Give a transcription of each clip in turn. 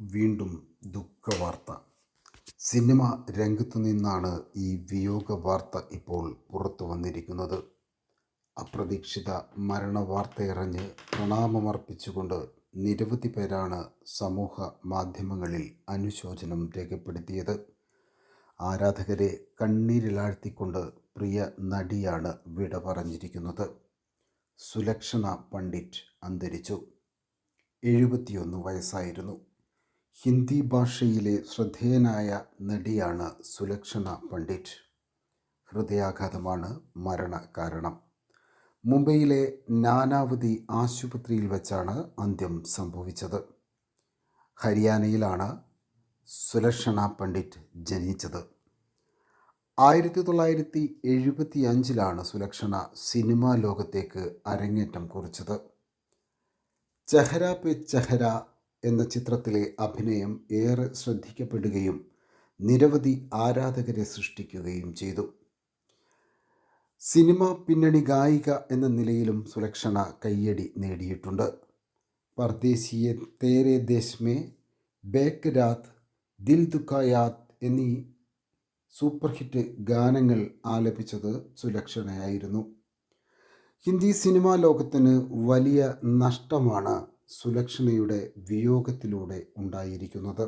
വീണ്ടും ദുഃഖവാർത്ത. സിനിമ രംഗത്തു നിന്നാണ് ഈ വിയോഗ വാർത്ത ഇപ്പോൾ പുറത്തു വന്നിരിക്കുന്നത്. അപ്രതീക്ഷിത മരണവാർത്തയറിഞ്ഞ് പ്രണാമമർപ്പിച്ചുകൊണ്ട് നിരവധി പേരാണ് സമൂഹ മാധ്യമങ്ങളിൽ അനുശോചനം രേഖപ്പെടുത്തിയത്. ആരാധകരെ കണ്ണീരിലാഴ്ത്തിക്കൊണ്ട് പ്രിയ നടിയാണ് വിട പറഞ്ഞിരിക്കുന്നത്. സുലക്ഷണ പണ്ഡിറ്റ് അന്തരിച്ചു. എഴുപത്തിയൊന്ന് വയസ്സായിരുന്നു. ഹിന്ദി ഭാഷയിലെ ശ്രദ്ധേയനായ നടിയാണ് സുലക്ഷണ പണ്ഡിറ്റ്. ഹൃദയാഘാതമാണ് മരണ കാരണം. മുംബൈയിലെ നാനാവതി ആശുപത്രിയിൽ വെച്ചാണ് അന്ത്യം സംഭവിച്ചത്. ഹരിയാനയിലാണ് സുലക്ഷണ പണ്ഡിറ്റ് ജനിച്ചത്. ആയിരത്തി തൊള്ളായിരത്തി എഴുപത്തി അഞ്ചിലാണ് സുലക്ഷണ സിനിമാ ലോകത്തേക്ക് അരങ്ങേറ്റം കുറിച്ചത്. ചെഹര പെ ചെഹര എന്ന ചിത്രത്തിലെ അഭിനയം ഏറെ ശ്രദ്ധിക്കപ്പെടുകയും നിരവധി ആരാധകരെ സൃഷ്ടിക്കുകയും ചെയ്തു. സിനിമ പിന്നണി ഗായിക എന്ന നിലയിലും സുലക്ഷണ കയ്യടി നേടിയിട്ടുണ്ട്. പർദേശിയെ തേരെ ദേശ്മേ ബേക്ക് രാത് ദിൽ ദുഃഖയാത് എന്നീ സൂപ്പർ ഹിറ്റ് ഗാനങ്ങൾ ആലപിച്ചത് സുലക്ഷണയായിരുന്നു. ഹിന്ദി സിനിമാ ലോകത്തിന് വലിയ നഷ്ടമാണ് സുലക്ഷണയുടെ വിയോഗത്തിലൂടെ ഉണ്ടായിരിക്കുന്നത്.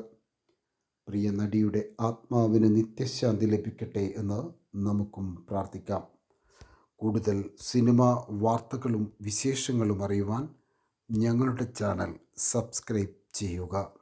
പ്രിയ നടിയുടെ ആത്മാവിന് നിത്യശാന്തി ലഭിക്കട്ടെ എന്ന് നമുക്കും പ്രാർത്ഥിക്കാം. കൂടുതൽ സിനിമ വാർത്തകളും വിശേഷങ്ങളും അറിയുവാൻ ഞങ്ങളുടെ ചാനൽ സബ്സ്ക്രൈബ് ചെയ്യുക.